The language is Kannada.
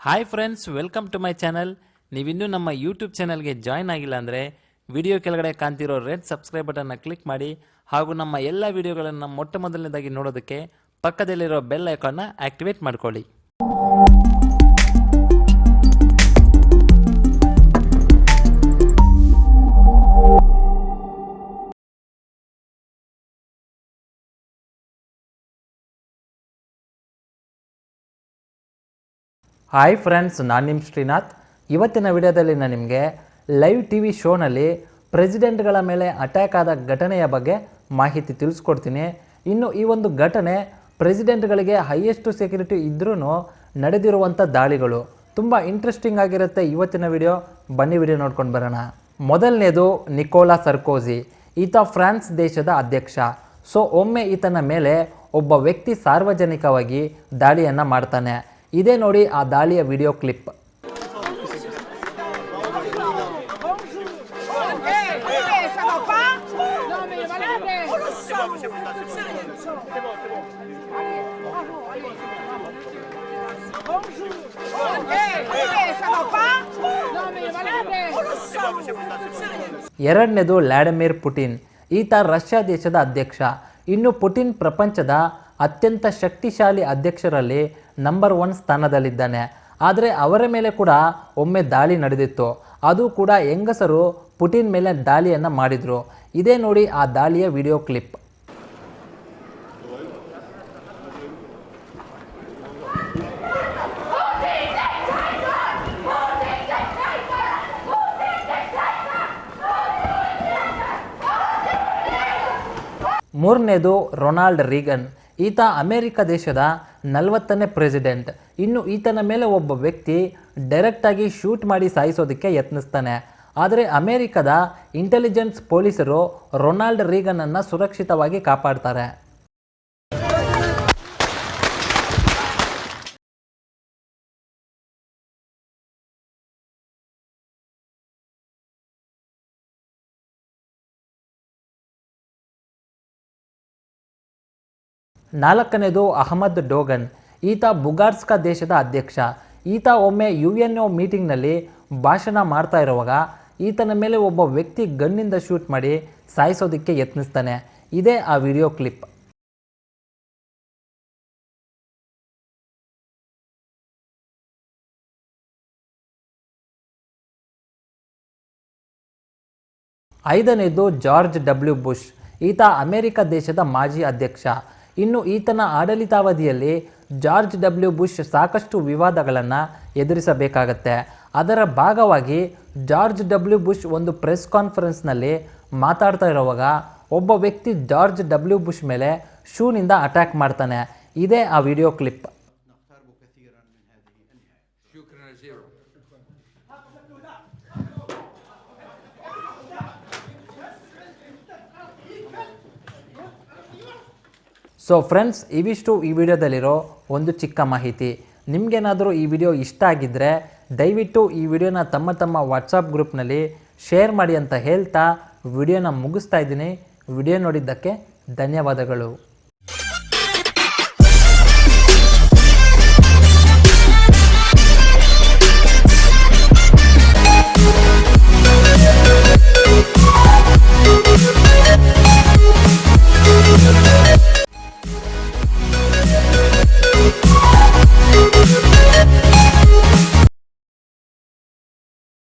Hi friends welcome to my channel ನೀವಿನ್ನೂ ನಮ್ಮ ಯೂಟ್ಯೂಬ್ ಚಾನಲ್ಗೆ ಜಾಯ್ನ್ ಆಗಿಲ್ಲ ಅಂದರೆ ವಿಡಿಯೋ ಕೆಳಗಡೆ ಕಾಣ್ತಿರೋ ರೆಡ್ ಸಬ್ಸ್ಕ್ರೈಬ್ ಬಟನ್ನ ಕ್ಲಿಕ್ ಮಾಡಿ ಹಾಗೂ ನಮ್ಮ ಎಲ್ಲ ವಿಡಿಯೋಗಳನ್ನು ಮೊಟ್ಟ ಮೊದಲನೇದಾಗಿ ನೋಡೋದಕ್ಕೆ ಪಕ್ಕದಲ್ಲಿರೋ ಬೆಲ್ ಐಕಾನ್ನ ಆಕ್ಟಿವೇಟ್ ಮಾಡ್ಕೊಳ್ಳಿ. ಹಾಯ್ ಫ್ರೆಂಡ್ಸ್ ನಾನು ನಿಮ್ಮ ಶ್ರೀನಾಥ್. ಇವತ್ತಿನ ವಿಡಿಯೋದಲ್ಲಿ ನಾನು ನಿಮಗೆ ಲೈವ್ ಟಿ ವಿ ಶೋನಲ್ಲಿ ಪ್ರೆಸಿಡೆಂಟ್ಗಳ ಮೇಲೆ ಅಟ್ಯಾಕ್ ಆದ ಘಟನೆಯ ಬಗ್ಗೆ ಮಾಹಿತಿ ತಿಳಿಸ್ಕೊಡ್ತೀನಿ. ಇನ್ನು ಈ ಒಂದು ಘಟನೆ ಪ್ರೆಸಿಡೆಂಟ್ಗಳಿಗೆ ಹೈಯೆಸ್ಟ್ ಸೆಕ್ಯೂರಿಟಿ ಇದ್ರೂ ನಡೆದಿರುವಂಥ ದಾಳಿಗಳು. ತುಂಬ ಇಂಟ್ರೆಸ್ಟಿಂಗ್ ಆಗಿರುತ್ತೆ ಇವತ್ತಿನ ವಿಡಿಯೋ ಬನ್ನಿ ವಿಡಿಯೋ ನೋಡ್ಕೊಂಡು ಬರೋಣ. ಮೊದಲನೇದು ನಿಕೋಲಾ ಸರ್ಕೋಜಿ. ಈತ ಫ್ರಾನ್ಸ್ ದೇಶದ ಅಧ್ಯಕ್ಷ. ಸೊ ಒಮ್ಮೆ ಈತನ ಮೇಲೆ ಒಬ್ಬ ವ್ಯಕ್ತಿ ಸಾರ್ವಜನಿಕವಾಗಿ ದಾಳಿಯನ್ನು ಮಾಡ್ತಾನೆ. ಇದೇ ನೋಡಿ ಆ ದಾಳಿಯ ವಿಡಿಯೋ ಕ್ಲಿಪ್. ಎರಡನೇದು ವ್ಲಾಡಿಮಿರ್ ಪುಟಿನ್. ಈತ ರಷ್ಯಾ ದೇಶದ ಅಧ್ಯಕ್ಷ. ಇನ್ನು ಪುಟಿನ್ ಪ್ರಪಂಚದ ಅತ್ಯಂತ ಶಕ್ತಿಶಾಲಿ ಅಧ್ಯಕ್ಷರಲ್ಲಿ ನಂಬರ್ ಒನ್ ಸ್ಥಾನದಲ್ಲಿದ್ದಾನೆ. ಆದರೆ ಅವರ ಮೇಲೆ ಕೂಡ ಒಮ್ಮೆ ದಾಳಿ ನಡೆದಿತ್ತು. ಅದು ಕೂಡ ಹೆಂಗಸರು ಪುಟಿನ್ ಮೇಲೆ ದಾಳಿಯನ್ನು ಮಾಡಿದರು. ಇದೇ ನೋಡಿ ಆ ದಾಳಿಯ ವಿಡಿಯೋ ಕ್ಲಿಪ್ ಮೂರನೇದು ರೊನಾಲ್ಡ್ ರೀಗನ್. ಈತ ಅಮೇರಿಕ ದೇಶದ ನಲವತ್ತನೇ ಪ್ರೆಸಿಡೆಂಟ್. ಇನ್ನು ಈತನ ಮೇಲೆ ಒಬ್ಬ ವ್ಯಕ್ತಿ ಡೈರೆಕ್ಟಾಗಿ ಶೂಟ್ ಮಾಡಿ ಸಾಯಿಸೋದಕ್ಕೆ ಯತ್ನಿಸ್ತಾನೆ. ಆದರೆ ಅಮೇರಿಕದ ಇಂಟೆಲಿಜೆನ್ಸ್ ಪೊಲೀಸರು ರೊನಾಲ್ಡ್ ರೀಗನನ್ನು ಸುರಕ್ಷಿತವಾಗಿ ಕಾಪಾಡ್ತಾರೆ. ನಾಲ್ಕನೇದು ಅಹಮದ್ ಡೋಗನ್. ಈತ ಬುಗಾರ್ಸ್ಕಾ ದೇಶದ ಅಧ್ಯಕ್ಷ. ಈತ ಒಮ್ಮೆ ಯು ಎನ್ ಒ ಮೀಟಿಂಗ್ನಲ್ಲಿ ಭಾಷಣ ಮಾಡ್ತಾ ಇರುವಾಗ ಈತನ ಮೇಲೆ ಒಬ್ಬ ವ್ಯಕ್ತಿ ಗನ್ನಿಂದ ಶೂಟ್ ಮಾಡಿ ಸಾಯಿಸೋದಕ್ಕೆ ಯತ್ನಿಸ್ತಾನೆ. ಇದೇ ಆ ವಿಡಿಯೋ ಕ್ಲಿಪ್. ಐದನೇದು ಜಾರ್ಜ್ ಡಬ್ಲ್ಯೂ ಬುಷ್. ಈತ ಅಮೆರಿಕ ದೇಶದ ಮಾಜಿ ಅಧ್ಯಕ್ಷ. ಇನ್ನು ಈತನ ಆಡಳಿತಾವಧಿಯಲ್ಲಿ ಜಾರ್ಜ್ ಡಬ್ಲ್ಯೂ ಬುಷ್ ಸಾಕಷ್ಟು ವಿವಾದಗಳನ್ನು ಎದುರಿಸಬೇಕಾಗತ್ತೆ. ಅದರ ಭಾಗವಾಗಿ ಜಾರ್ಜ್ ಡಬ್ಲ್ಯೂ ಬುಷ್ ಒಂದು ಪ್ರೆಸ್ ಕಾನ್ಫರೆನ್ಸ್ನಲ್ಲಿ ಮಾತಾಡ್ತಾ ಇರುವಾಗ ಒಬ್ಬ ವ್ಯಕ್ತಿ ಜಾರ್ಜ್ ಡಬ್ಲ್ಯೂ ಬುಷ್ ಮೇಲೆ ಶೂನಿಂದ ಅಟ್ಯಾಕ್ ಮಾಡ್ತಾನೆ. ಇದೇ ಆ ವಿಡಿಯೋ ಕ್ಲಿಪ್. ಸೊ ಫ್ರೆಂಡ್ಸ್ ಇವಿಷ್ಟು ಈ ವಿಡಿಯೋದಲ್ಲಿರೋ ಒಂದು ಚಿಕ್ಕ ಮಾಹಿತಿ. ನಿಮಗೇನಾದರೂ ಈ ವಿಡಿಯೋ ಇಷ್ಟ ಆಗಿದ್ದರೆ ದಯವಿಟ್ಟು ಈ ವಿಡಿಯೋನ ತಮ್ಮ ತಮ್ಮ ವಾಟ್ಸಪ್ ಗ್ರೂಪ್ನಲ್ಲಿ ಶೇರ್ ಮಾಡಿ ಅಂತ ಹೇಳ್ತಾ ವಿಡಿಯೋನ ಮುಗಿಸ್ತಾ ಇದ್ದೀನಿ. ವಿಡಿಯೋ ನೋಡಿದ್ದಕ್ಕೆ ಧನ್ಯವಾದಗಳು.